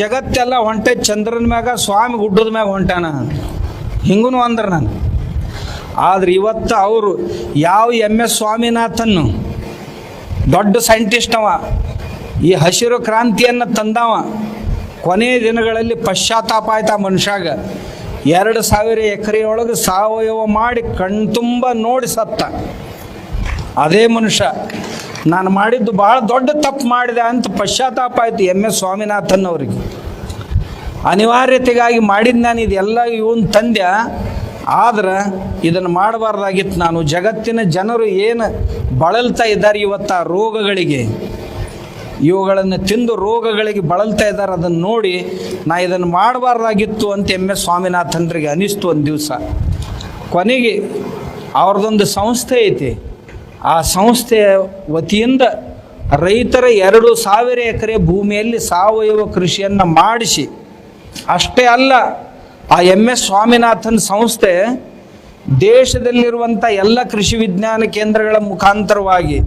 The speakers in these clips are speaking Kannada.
ಜಗತ್ತೆಲ್ಲ ಹೊಂಟೆ ಚಂದ್ರನ ಮ್ಯಾಗ, ಸ್ವಾಮಿ ಗುಡ್ಡದ ಮ್ಯಾಗ ಹೊಂಟಾನ ಹಿಂಗೂ ಅಂದ್ರ ನಾನು. ಆದ್ರೆ ಇವತ್ತು ಅವರು ಯಾವ ಎಂ ಎಸ್ ಸ್ವಾಮಿನಾಥನ್ ದೊಡ್ಡ ಸೈಂಟಿಸ್ಟ್ ಅವ, ಈ ಹಸಿರು ಕ್ರಾಂತಿಯನ್ನು ತಂದವ, ಕೊನೆ ದಿನಗಳಲ್ಲಿ ಪಶ್ಚಾತ್ತಾಪ ಆಯ್ತಾ ಮನುಷ್ಯಾಗ ಎರಡು ಸಾವಿರ ಎಕರೆಯೊಳಗೆ ಸಾವಯವ ಮಾಡಿ ಕಣ್ತುಂಬ ನೋಡಿ ಸತ್ತ. ಅದೇ ಮನುಷ್ಯ. ನಾನು ಮಾಡಿದ್ದು ಭಾಳ ದೊಡ್ಡ ತಪ್ಪು ಮಾಡಿದೆ ಅಂತ ಪಶ್ಚಾತ್ತಾಪ ಆಯಿತು ಎಂ ಎಸ್ ಸ್ವಾಮಿನಾಥನ್ ಅವರಿಗೆ. ಅನಿವಾರ್ಯತೆಗಾಗಿ ಮಾಡಿದ್ದು ನಾನು ಇದೆಲ್ಲ ಇವನ್ ತಂದೆ. ಆದ್ರೆ ಇದನ್ನು ಮಾಡಬಾರ್ದಾಗಿತ್ತು ನಾನು. ಜಗತ್ತಿನ ಜನರು ಏನು ಬಳಲ್ತಾ ಇದ್ದಾರೆ ಇವತ್ತು ಆ ರೋಗಗಳಿಗೆ? ಇವುಗಳನ್ನು ತಿಂದು ರೋಗಗಳಿಗೆ ಬಳಲ್ತಾ ಇದ್ದಾರೆ ಅದನ್ನು ನೋಡಿ ನಾ ಇದನ್ನು ಮಾಡಬಾರ್ದಾಗಿತ್ತು ಅಂತ ಎಂ ಎಸ್ ಸ್ವಾಮಿನಾಥನ್ರಿಗೆ ಅನಿಸ್ತು ಒಂದು ದಿವಸ. ಕೊನೆಗೆ ಅವ್ರದ್ದೊಂದು ಸಂಸ್ಥೆ ಐತಿ. ಆ ಸಂಸ್ಥೆಯ ವತಿಯಿಂದ ರೈತರ ಎರಡು ಸಾವಿರ ಎಕರೆ ಭೂಮಿಯಲ್ಲಿ ಸಾವಯವ ಕೃಷಿಯನ್ನು ಮಾಡಿಸಿ, ಅಷ್ಟೇ ಅಲ್ಲ, ಆ ಎಂ ಎಸ್ ಸ್ವಾಮಿನಾಥನ್ ಸಂಸ್ಥೆ ದೇಶದಲ್ಲಿರುವಂಥ ಎಲ್ಲ ಕೃಷಿ ವಿಜ್ಞಾನ ಕೇಂದ್ರಗಳ ಮುಖಾಂತರವಾಗಿ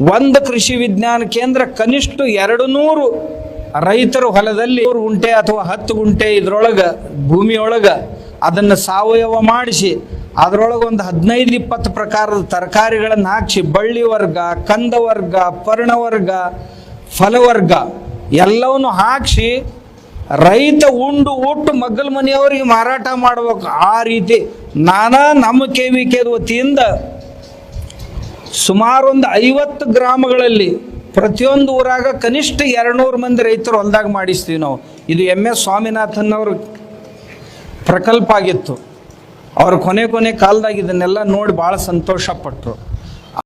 ಒಂದು ಕೃಷಿ ವಿಜ್ಞಾನ ಕೇಂದ್ರ ಕನಿಷ್ಠ ಎರಡು ನೂರು ರೈತರ ಹೊಲದಲ್ಲಿ ಗುಂಟೆ ಅಥವಾ ಹತ್ತು ಗುಂಟೆ ಇದರೊಳಗೆ, ಭೂಮಿಯೊಳಗೆ ಅದನ್ನು ಸಾವಯವ ಮಾಡಿಸಿ ಅದರೊಳಗೆ ಒಂದು ಹದಿನೈದು ಇಪ್ಪತ್ತು ಪ್ರಕಾರದ ತರಕಾರಿಗಳನ್ನು ಹಾಕಿಸಿ, ಬಳ್ಳಿ ವರ್ಗ, ಕಂದ ವರ್ಗ ಪರ್ಣವರ್ಗ ಫಲವರ್ಗ ಎಲ್ಲವನ್ನು ಹಾಕಿಸಿ, ರೈತ ಉಂಡು ಒಟ್ಟು ಮಗ್ಗಲ ಮನೆಯವರಿಗೆ ಮಾರಾಟ ಮಾಡಬೇಕು. ಆ ರೀತಿ ನಾನಾ ನಮ್ಮ ಕೆ ವಿ ಕೆ ವತಿಯಿಂದ ಸುಮಾರು ಒಂದು ಐವತ್ತು ಗ್ರಾಮಗಳಲ್ಲಿ ಪ್ರತಿಯೊಂದು ಊರಾಗ ಕನಿಷ್ಠ ಎರಡುನೂರು ಮಂದಿ ರೈತರು ಹೊಲ್ದಾಗ ಮಾಡಿಸ್ತೀವಿ ನಾವು. ಇದು ಎಂ ಎಸ್ ಸ್ವಾಮಿನಾಥನ್ ಅವ್ರ ಪ್ರಕಲ್ಪ ಆಗಿತ್ತು. ಅವ್ರ ಕೊನೆ ಕೊನೆ ಕಾಲದಾಗ ಇದನ್ನೆಲ್ಲ ನೋಡಿ ಭಾಳ ಸಂತೋಷಪಟ್ಟರು